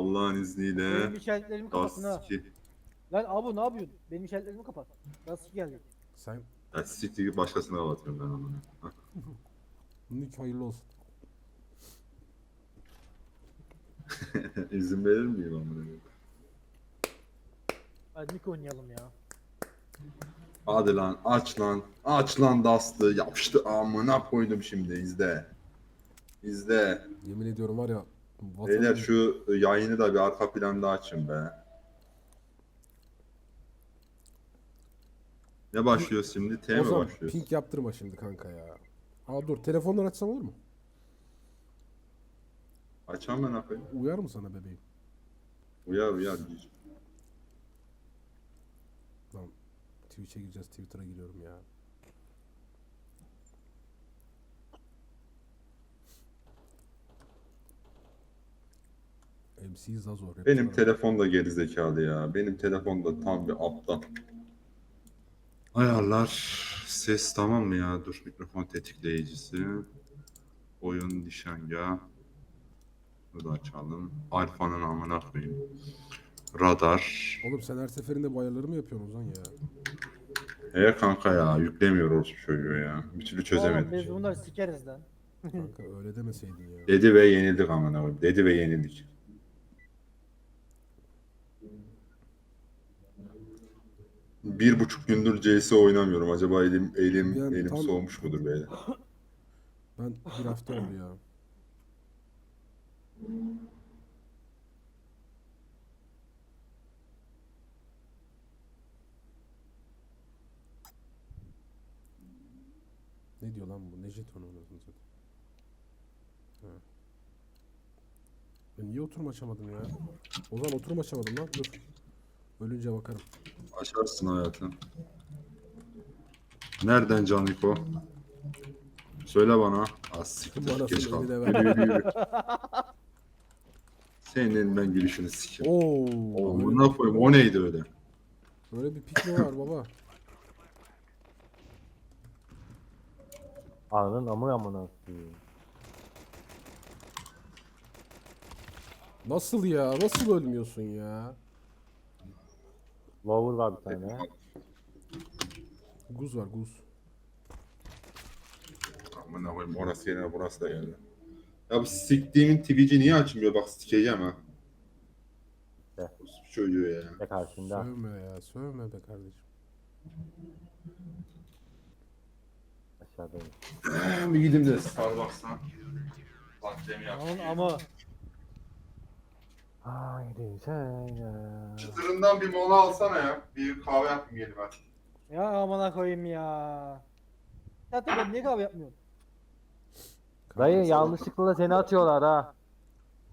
Allah'ın izniyle. Benim işaretlerimi kapatın ha. Lastik. Lan abi ne yapıyorsun? Benim işaretlerimi kapat. Nasıl geldi? Sen Ya siktir gibi başkasına kapatıyorum ben onu. bunun hiç hayırlı olsun. İzin verir miyim amına koyayım? Hadi Nick oynayalım ya. Hadi lan aç lan. Aç lan Dast'ı. Yapıştı amına koydum şimdi izle. İzle. Yemin ediyorum var ya. Beyler şu yayını da bir arka planda açın be. Ne başlıyor şimdi? T mi Ozan başlıyor? pink yaptırma şimdi kanka ya. Aa dur telefondan açsam olur mu? Açam ben akıyım. Uyar mı sana bebeğim? Uyar uyar. diyeceğim. Lan Twitch'e gireceğiz Twitter'a giriyorum ya. MC Zazo. Benim telefon da gerizekalı ya. Benim telefon da tam bir aptal. Ayarlar. Ses tamam mı ya? Dur mikrofon tetikleyicisi. Oyun nişangah. Bunu da açalım. Alfa'nın amına koyayım. Radar. Oğlum sen her seferinde bu ayarları mı yapıyorsun Ozan ya? He kanka ya yüklemiyor orospu çocuğu ya. Bir türlü Oğlum çözemedik. biz bunları sikeriz lan. Kanka öyle demeseydin ya. Dedi ve yenildik amına koyayım. Dedi ve yenildik. Bir buçuk gündür CS oynamıyorum. Acaba elim elim Yani elim tam- soğumuş mudur böyle? Ben bir hafta oldu ya. Ne diyor lan bu? Ne jetonu anasını satayım? Ha. Ben niye oturum açamadım ya? Ozan oturum açamadım lan. Dur. Ölünce bakarım. Açarsın hayatım. Nereden Caniko? Söyle bana. Az siktir. Bana Geç ver. Yürü yürü yürü. Senin ben gülüşünü sikeyim. Oo. Amına koyayım o neydi öyle? Böyle bir pik mi var baba? Ananın amı amına koyayım. Nasıl ya? Nasıl ölmüyorsun ya? Lower var bir tane. Guz var guz. Amına koyayım orası yerine burası da geldi. Ya bu siktiğimin Twitch'i niye açmıyor? Bak sikeceğim ha. Bu çocuğu ya. Ve karşında. Sövme ya. Sövme be kardeşim. Aşağıdayım. bir gideyim de Starbucks'tan. Lattemi Aman ama Haydi sen ya. Çıtırından bir mola alsana ya. Bir kahve yapayım gelin ben. ya amına koyayım ya. Ya tabii ben niye kahve yapmıyorum? Dayı yanlışlıkla seni atıyorlar ha.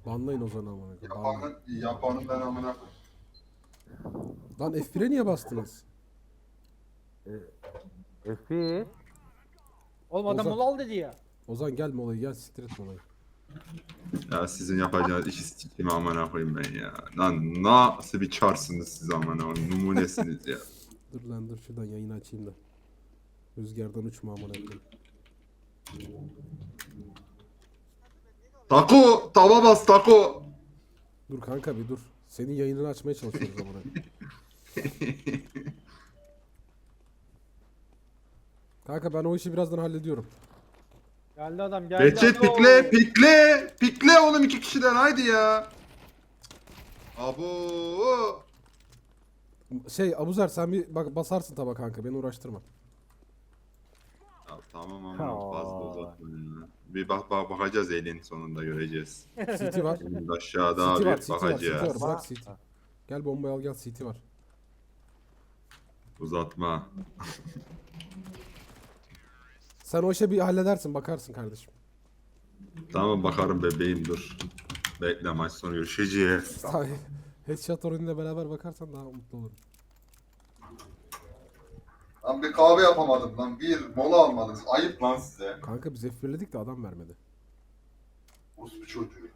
Banlayın o zaman amına koyayım. banlayın. Yapanın, yapanın ben amına koyayım. Lan F1'e niye bastınız? Efi. Oğlum adam Ozan- mola al dedi ya. Ozan gel molayı gel siktir et molayı. Ya sizin yapacağınız işi sikeyim amına koyayım ben ya. Lan nasıl bir çarsınız siz amına koyayım. Numunesiniz ya. Dur lan dur şuradan yayını açayım da. Rüzgardan uçma amına koyayım. Tako! Tava bas tako! Dur kanka bir dur. Senin yayınını açmaya çalışıyoruz amına. kanka ben o işi birazdan hallediyorum. Geldi adam geldi. Behçet Alo. pikle! Pikle! Pikle oğlum iki kişiden haydi ya. Abo! Şey Abuzer sen bir bak basarsın taba kanka beni uğraştırma. Ya tamam ama fazla uzatma ya. Bir bak, bak bakacağız elin sonunda göreceğiz. CT var. Şimdi aşağıda CT abi var, CT var, CT bakacağız. var. Bırak CT. Gel bombayı al gel CT var. Uzatma. Sen o işe bir halledersin bakarsın kardeşim. Tamam bakarım bebeğim dur. Bekle maç sonu görüşeceğiz. Ay, Headshot oyunuyla beraber bakarsan daha mutlu olurum. Lan bir kahve yapamadım lan. Bir mola almadınız. Ayıp lan size. Kanka biz F1'ledik de adam vermedi. Orospu çocuğu.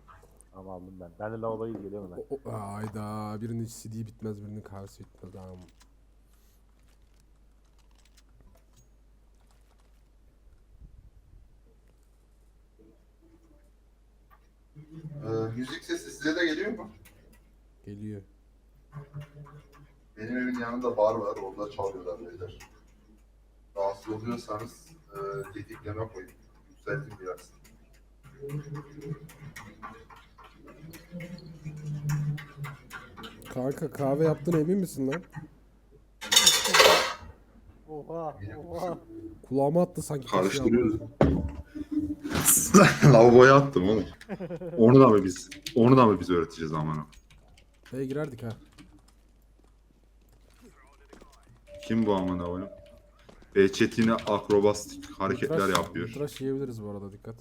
Ama aldım ben. Ben de lavaboya geliyorum ben. O, o, ayda birinin CD bitmez birinin kahvesi bitmez. Tamam. Ee, müzik sesi size de geliyor mu? Geliyor. Benim evin yanında bar var. Orada çalıyorlar beyler. Rahatsız oluyorsanız e, tetikleme koyun. Yükseltin biraz. Kanka kahve yaptın emin misin lan? Oha oha. Kulağıma attı sanki. Karıştırıyoruz. Lavaboya attım oğlum. Onu da mı biz? Onu da mı biz öğreteceğiz amına? B'ye girerdik ha. Kim bu amına oğlum? Yine akrobastik hareketler Tıraş- yapıyor. Tıraş yiyebiliriz bu arada dikkat.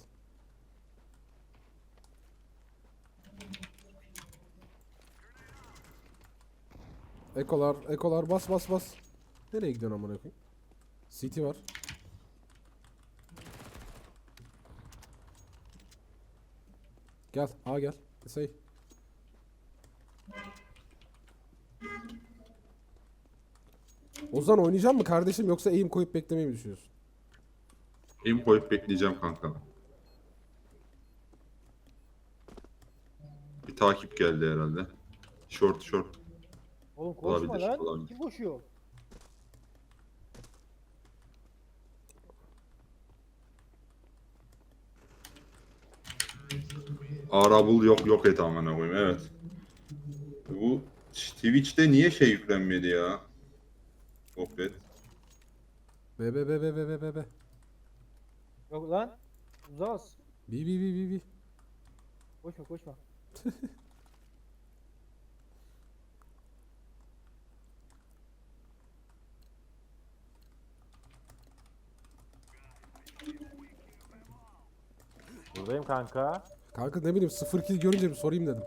Ekolar, ekolar bas bas bas. Nereye gidiyorsun amına koyayım? City var. Gel, A gel. Say. Ozan oynayacak mı kardeşim yoksa eğim koyup beklemeyi mi düşünüyorsun? Elim koyup bekleyeceğim kanka. Bir takip geldi herhalde. Short short. Oğlum koşma Olabilir, lan. olabilir. Kim koşuyor? Arabul yok yok et amına koyayım evet. Bu Twitch'te niye şey yüklenmedi ya? Sohbet. Be be be be be be be be. Yok lan. Uzas. Bi bi bi bi bi. Koşma koşma. Buradayım kanka. Kanka ne bileyim 0 kill görünce bir sorayım dedim.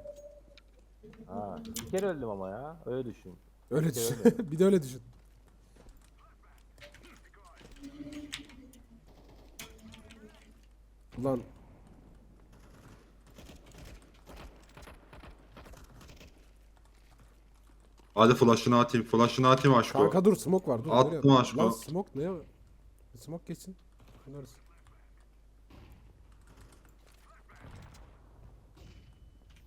Ha, bir kere öldüm ama ya. Öyle düşün. Öyle Bir düşün. öyle. bir de öyle düşün. Ulan Hadi flash'ını atayım. Flash'ını atayım aşko. kanka dur smoke var dur. Attım nereye- aşkım. Lan smoke ne? Smoke geçsin. Oynarız.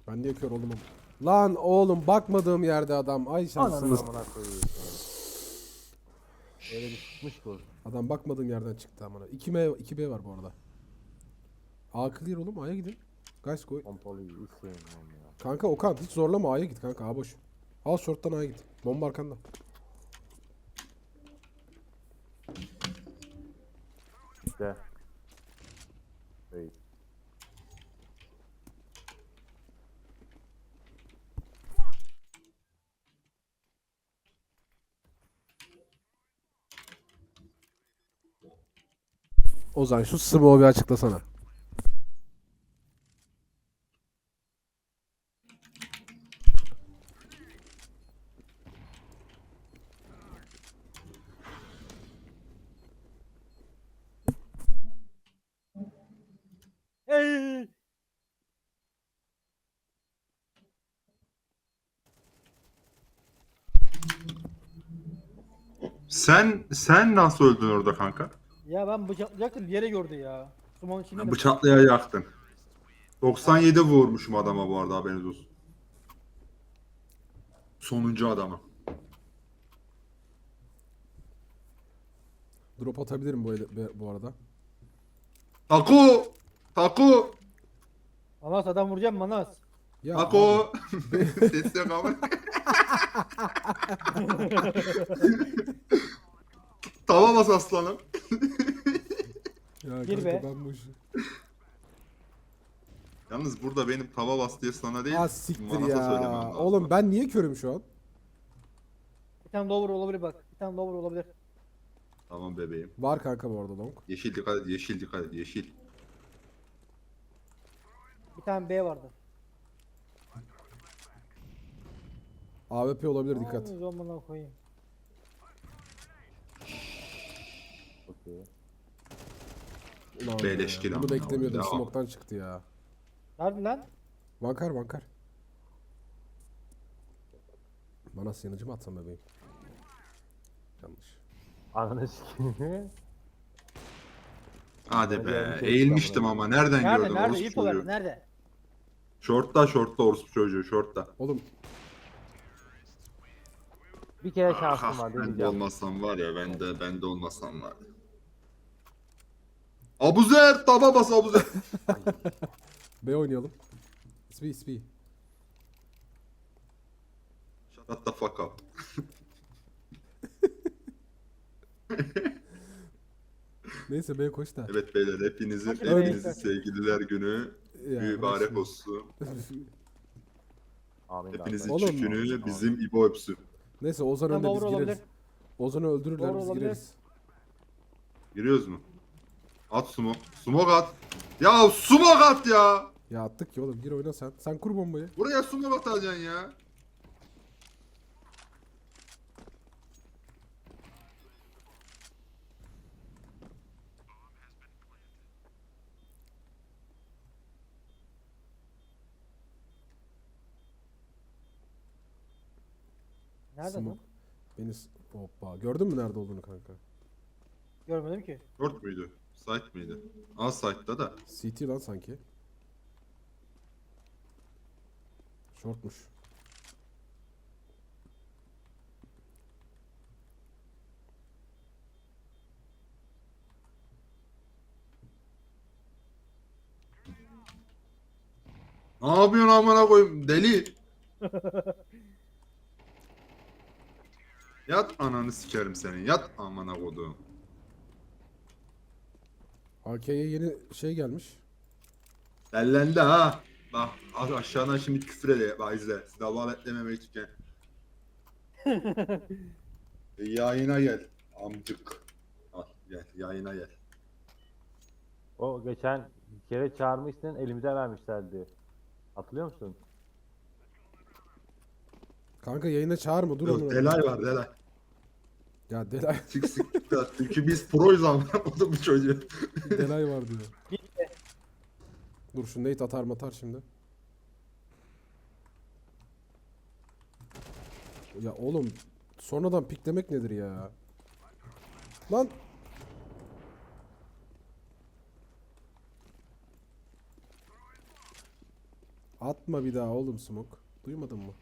Ben kör oldum ama. Lan oğlum bakmadığım yerde adam. Ay Ananı şanssız. amına koyayım. Öyle bir çıkmış bu. Adam bakmadığım yerden çıktı amına. 2B 2B var bu arada. A clear oğlum A'ya gidin. Guys go. Pompalıyı ya. Kanka Okan hiç zorlama A'ya git kanka A boş. Al short'tan A'ya git. Bomba arkanda. İşte. Hey. Ozan şu smoke'u bir açıklasana. Hey! Sen sen nasıl öldün orada kanka? Ya ben bıçaklayacaktım bir yere gördü ya. Sumonun içinde mi? Bıçaklaya yaktın. 97 vurmuşum adama bu arada haberiniz olsun. Sonuncu adama. Drop atabilirim bu, ele- bu arada. Taku! Taku! Manas adam vuracağım Manas. Ya Taku! Ses yok ama. Tava bas aslanım. Ya Gir kanka be. ben bu işi. Yalnız burada benim tava bas diye sana değil. Aa siktir Manas'a söylemem ya. lazım. Oğlum ben niye körüm şu an? Bir tane lower olabilir bak. Bir tane lower olabilir. Tamam bebeğim. Var kanka bu arada long. Yeşil dikkat et, yeşil dikkat et, yeşil. Bir tane B vardı. AWP olabilir dikkat. Ay, Zamana koyayım. Ulan Beleşkil ya. Bunu beklemiyordum. Ya. Smoke'tan çıktı ya. Nerede lan? Vankar vankar. Bana yanıcı mı atsam bebeğim? Yanlış. Ananı sikeyim. Hadi be. şey Eğilmiştim ama nereden Nerede? gördün? Nerede? Orospu İlk olarak çocuğu. nerede? Şortta şortta orospu çocuğu şortta. Oğlum Bir kere şansım Ah, var ben de deneyeceğim. olmasam var ya ben de ben de olmasam var. Abuzer taba bas Abuzer. B oynayalım. SP SP. Shut the fuck up. Neyse B koş da. Evet beyler hepinizin Hadi hepinizin sevgililer günü Ya, mübarek olsun. Amin. Hepinizin Oğlum. çükünü bizim İbo öpsün. Neyse Ozan Tamam, önde biz gireriz. Ozan'ı öldürürler Doğru biz olabilir. gireriz. Giriyoruz mu? At smoke. Smoke at. Ya smoke at ya. Ya attık ki oğlum gir oyna sen. Sen kur bombayı. Buraya smoke atacaksın ya. Nerede Smoke. lan? Beni s- hoppa. Gördün mü nerede olduğunu kanka? Görmedim ki. Short muydu? Site miydi? A site'da da. CT lan sanki. Shortmuş. Ne yapıyorsun amına koyayım deli. Yat ananı sikerim senin. Yat amına koduğum. AK'ye yeni şey gelmiş. Dellendi ha. Bak a- aşağıdan şimdi küfür ediyor. Bak izle. Dava etlememek için. E, yayına gel. Amcık. Al gel yayına gel. O geçen bir kere çağırmıştın elimize vermişlerdi. Hatırlıyor musun? Kanka yayına çağırma dur Yok, onu. delay var delay. Ya Delay, Sik sik. Çünkü biz proyuz da bu çocuğu. Delay var diyor. Dur şu Nate atar matar şimdi. Ya oğlum sonradan piklemek nedir ya? Lan Atma bir daha oğlum smoke. Duymadın mı?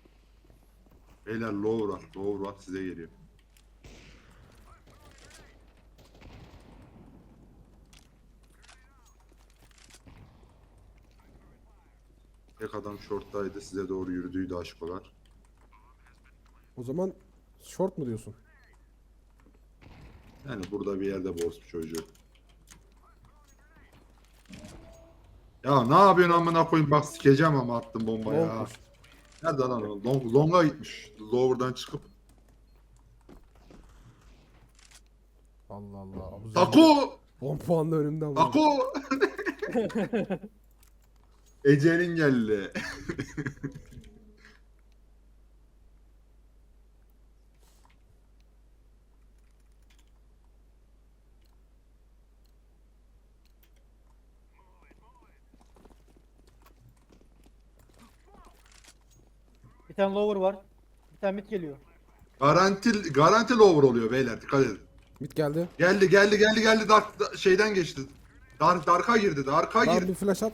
Beyler lower var. Lower var size geliyor. Tek adam short'taydı. Size doğru yürüdüydü aşkolar. O zaman short mu diyorsun? Yani burada bir yerde boss bir çocuğu. Ya ne yapıyorsun amına koyayım bak sikeceğim ama attım bombayı ha. Longmuş. Nerede lan o? Long, long'a gitmiş. Lower'dan çıkıp. Allah Allah. Abu Zer- Taco! 10 puanla önümden vurdu. Taco! Ecelin geldi. Bir tane lower var. Bir tane mid geliyor. Garanti garanti lower oluyor beyler dikkat edin. Mid geldi. Geldi geldi geldi geldi dark da- şeyden geçti. Dark dark'a girdi. Dark'a Lan girdi. bir flash at.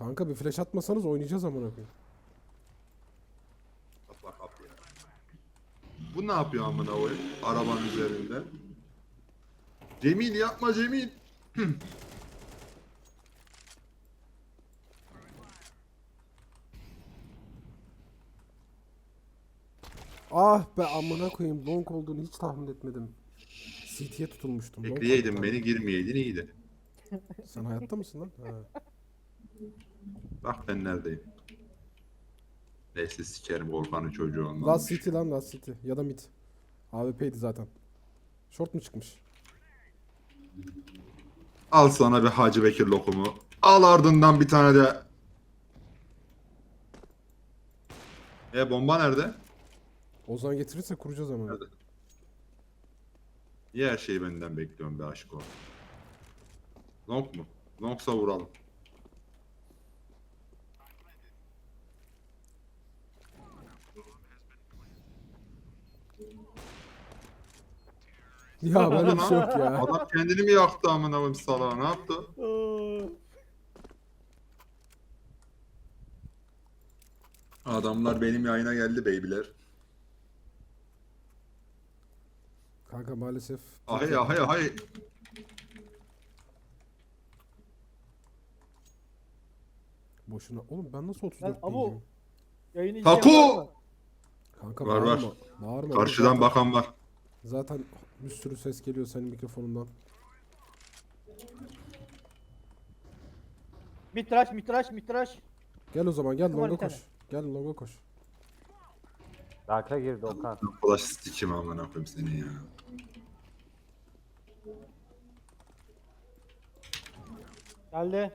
Kanka bir flash atmasanız oynayacağız amına koyayım. Ya. Bu ne yapıyor amına koyayım arabanın üzerinde? Cemil yapma Cemil. Ah be amına koyayım long olduğunu hiç tahmin etmedim. CT'ye tutulmuştum. Bekleyeydin beni girmeyeydin iyiydi. Sen hayatta mısın lan? Ha. Bak ben neredeyim. Neyse sikerim Volkan'ın çocuğu ondan. Last City lan Last City. Ya da mid. AWP'ydi zaten. Short mu çıkmış? Al sana bir Hacı Bekir lokumu. Al ardından bir tane de. E bomba nerede? Ozan getirirse kuracağız ama. Nerede? Niye her şeyi benden bekliyorsun be aşko? Long mu? Longsa vuralım. Ya böyle bir şey yok ya. Adam kendini mi yaktı amına koyayım salağa ne yaptı? Adamlar benim yayına geldi beybiler. Kanka maalesef. Ahay ahay ahay. Boşuna. Oğlum ben nasıl 34 Lan abo. değilim? Yayını Taco! izleyen var mı? Kanka Var, var. bağırma. Bağırma. Karşıdan bakan var. Zaten bir sürü ses geliyor senin mikrofonundan. Mitraş mitraş mitraş. Gel o zaman gel Takım var longa bir koş. tane. Gel longa koş. Dark'a girdi Okan. Flash stick'im amına koyayım seni ya. Geldi.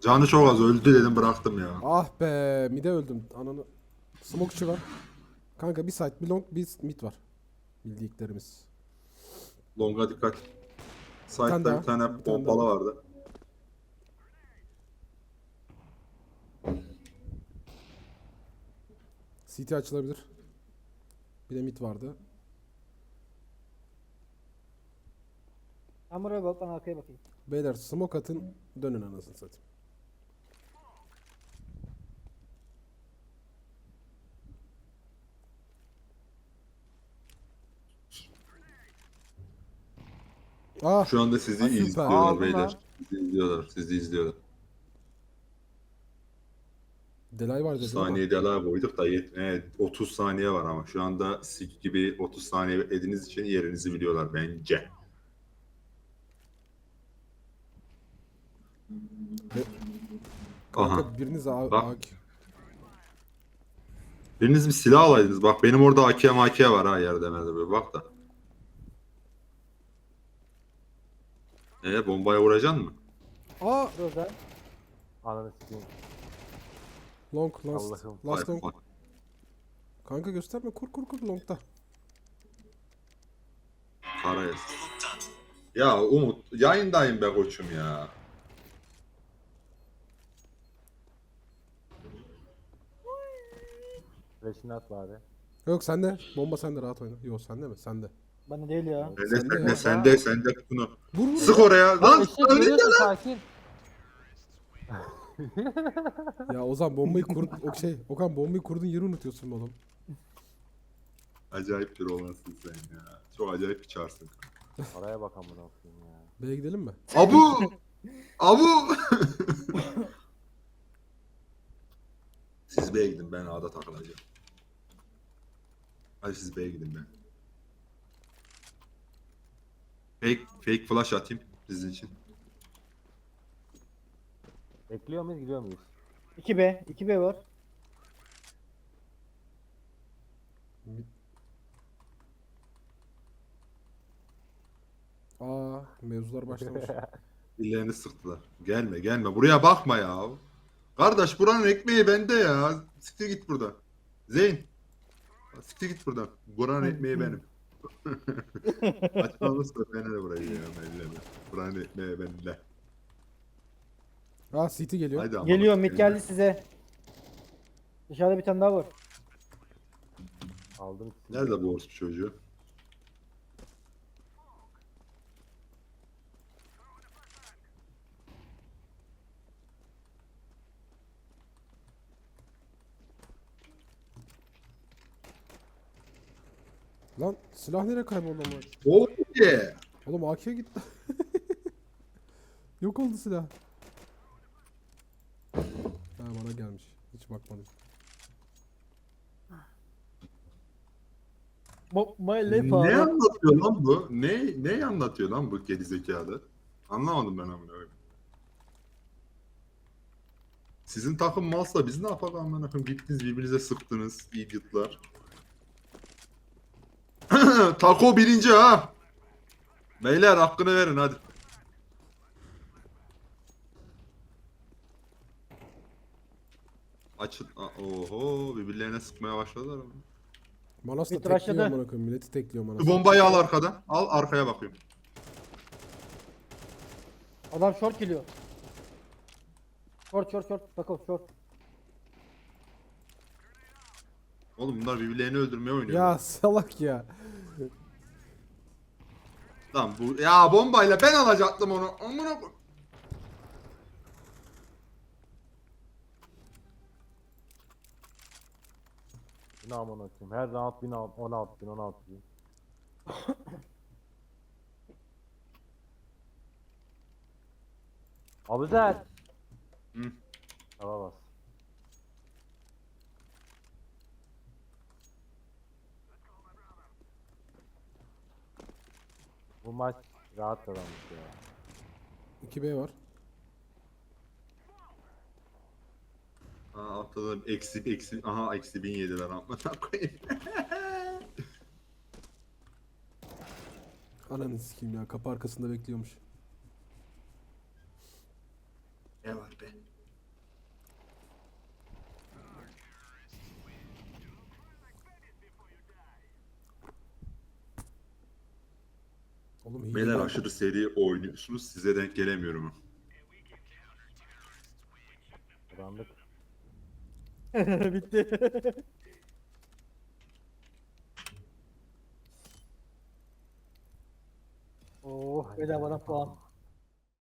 Canı çok az öldü dedim bıraktım ya. Ah be mide öldüm. Ananı. Smokeçı var. Kanka bir side bir long bir mid var. Bildiklerimiz. Longa dikkat. daha, bir tane bir pompalı vardı. CT açılabilir. Bir de mid vardı. Ben buraya bak ben arkaya bakayım. Beyler smoke atın dönün anasını satayım. Ah Şu anda sizi Ay, süper. izliyorlar Aldım beyler. Sizi izliyorlar. Sizi izliyorlar. delay var dedi ama. Saniye daha koyduk da yet- evet, 30 saniye var ama şu anda sik gibi 30 saniye ediniz için yerinizi biliyorlar bence. Kanka Aha. biriniz A, Bak. A- Biriniz bir silah alaydınız. Bak benim orada AK AK var ha yerde nerede böyle bak da. Ee bombaya vuracaksın mı? Aa Burada. Ananı sikeyim. long last Allah'ım. last Vay, long. vay. Kanka gösterme kur kur kur longta. Karayaz. Ya Umut yayındayım be koçum ya. Flash'ını at bari. Yok sende. Bomba sende rahat oyna. Yok sende mi? Sende. Bana değil ya. Sende Sende sende sende sende bunu. Vur vur. Sık oraya. Lan Eşek önünde görüyorsun lan. sakin. Ya Ozan bombayı kur o şey Okan bombayı kurduğun yeri unutuyorsun oğlum. Acayip bir olansın sen ya. Çok acayip bir çarsın. Oraya bak amına koyayım ya. B'ye gidelim mi? Abu! Abu! siz B'ye gidin ben A'da takılacağım. Hadi siz B'ye gidin ben. Fake, fake flash atayım sizin için. Bekliyor muyuz gidiyor muyuz? 2B. 2B var. Aa mevzular başlamış. Dillerini sıktılar. Gelme gelme buraya bakma ya. Kardeş buranın ekmeği bende ya. Siktir git buradan. Zeyn. Siktir git buradan. Buranın ekmeği benim. Açmamız da beni de burayı ya. Bende. Buranın ekmeği bende. Aa CT geliyor. Haydi ama. Geliyor mid geldi size. Dışarıda bir tane daha var. Aldım. Nerede bu orospu çocuğu? Lan silah nereye kayboldu ama? Oh yeah. Oğlum AK'ye gitti. Yok oldu silah. Ha bana gelmiş. Hiç bakmadım. Bo my Ne abi. anlatıyor lan bu? Ne ne anlatıyor lan bu geri zekalı? Anlamadım ben amına koyayım. Sizin takım malsa biz ne yapalım amına koyayım? Gittiniz birbirinize sıktınız idiotlar. Tako birinci ha. Beyler hakkını verin hadi. Açın. Aa, Oho birbirlerine sıkmaya başladılar ama. Manas da Bir tıraşladı. tekliyor amına koyayım. Milleti tekliyor Manas. Şu bombayı al arkadan. Al arkaya bakıyorum. Adam short geliyor. Short short short. Takıl short. Oğlum bunlar birbirlerini öldürmeye oynuyor. Ya salak ya. Lan bu ya bombayla ben alacaktım onu. Amına koy- Ne aman okuyayım. Her round 1000 16 bin 16 bin. Abuzer. Hı. Hava bas. Bu maç rahat kazanmış ya. 2B var. Aa, atladım. Eksi, eksi, aha eksi bin yediler amına koyayım. Ananı sikeyim ya. Kapı arkasında bekliyormuş. Ne var be? Oğlum hile Beyler var. Aşırı seri oynuyorsunuz. Size denk gelemiyorum. Kazandık. Bitti. oh bedavadan puan.